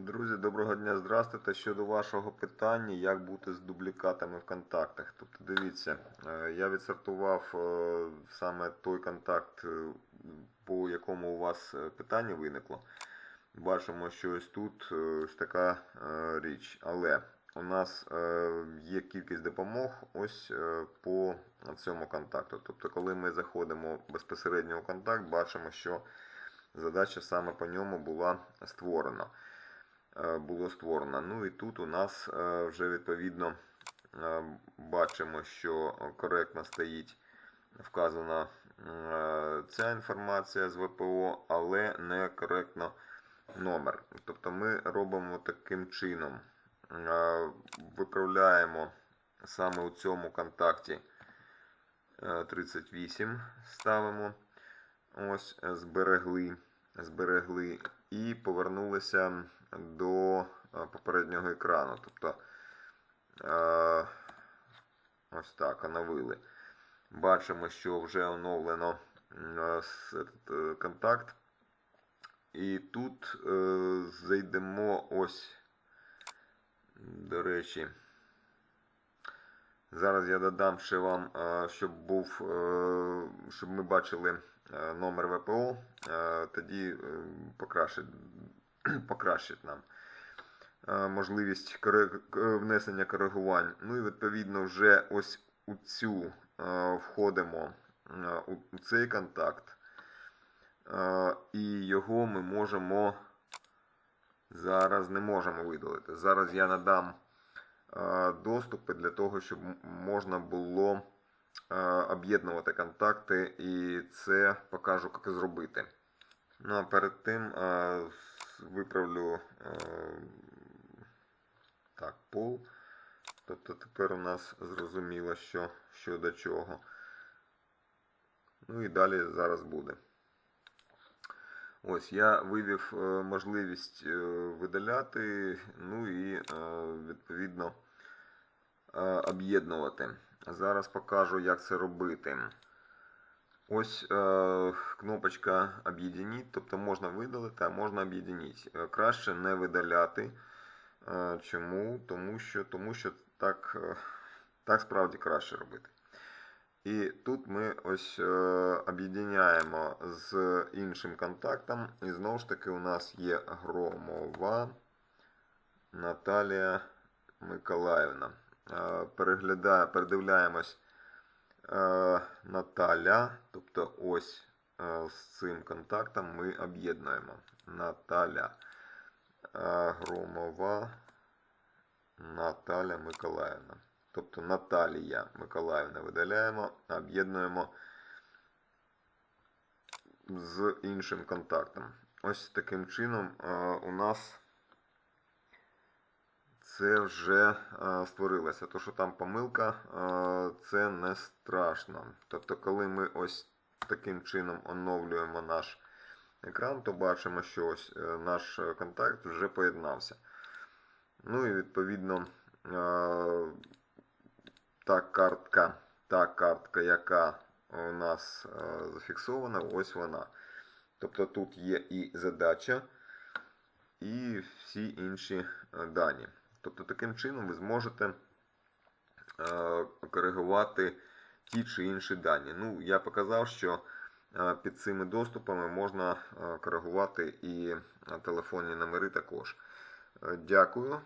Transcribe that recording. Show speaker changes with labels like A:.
A: Друзі, доброго дня, здравствуйте. Щодо вашого питання, як бути з дублікатами в контактах. Тобто, дивіться, е, я відсортував е, саме той контакт, е, по якому у вас питання виникло. Бачимо, що ось тут ось така річ. Але у нас є кількість допомог ось по цьому контакту. Тобто, коли ми заходимо безпосередньо у контакт, бачимо, що задача саме по ньому була створена. Е, Було створено. Ну і тут у нас е, вже відповідно е, бачимо, що коректно стоїть вказана ця інформація з ВПО, але не коректно номер. Тобто ми робимо таким чином. Виправляємо саме у цьому контакті е, 38 ставимо. Ось зберегли, зберегли і повернулися до е, попереднього екрану. Тобто е, ось так, оновили. Бачимо, що вже оновлено е, контакт. І тут зайдемо ось, до речі. Зараз я додам ще вам, е, щоб був, е, щоб ми бачили е, номер ВПО, тоді покращить, покращить нам можливість внесення коригувань. Ну і відповідно вже ось у цю входимо у цей контакт. І його ми можемо зараз не можемо видалити. Зараз я надам доступи для того, щоб можна було е, об'єднувати контакти, і це покажу, як зробити. Ну а перед тим е, виправлю е, так, пол. Тобто тепер у нас зрозуміло, що, що до чого. Ну і далі зараз буде. Ось я вивів е, можливість е, видаляти, ну і е, відповідно е, об'єднувати. Зараз покажу, як це робити. Ось е, кнопочка об'єдніть, тобто можна видалити, а можна об'єдніть. Е, Краще не видаляти. Е, Чому? Тому що, тому що так, е, так справді краще робити. І тут ми ось е, об'єднаємо з іншим контактом. І знову ж таки у нас є Громова Наталія Миколаївна. Е, переглядає, передивляємось е, Наталя. Тобто ось е, з цим контактом ми об'єднуємо. Наталя Громова Наталя Миколаївна. Тобто Наталія Миколаївна видаляємо, об'єднуємо з іншим контактом. Ось таким чином у нас це вже е, створилося. То, що там помилка, е, це не страшно. Тобто, коли ми ось таким чином оновлюємо наш екран, то бачимо, що ось е, наш контакт вже поєднався. Ну і відповідно та картка, та картка, яка у нас зафіксована, ось вона. Тобто тут є і задача, і всі інші дані. Тобто таким чином ви зможете е, коригувати ті чи інші дані. Ну, я показав, що е, під цими доступами можна е, коригувати і телефонні номери також. Дякую.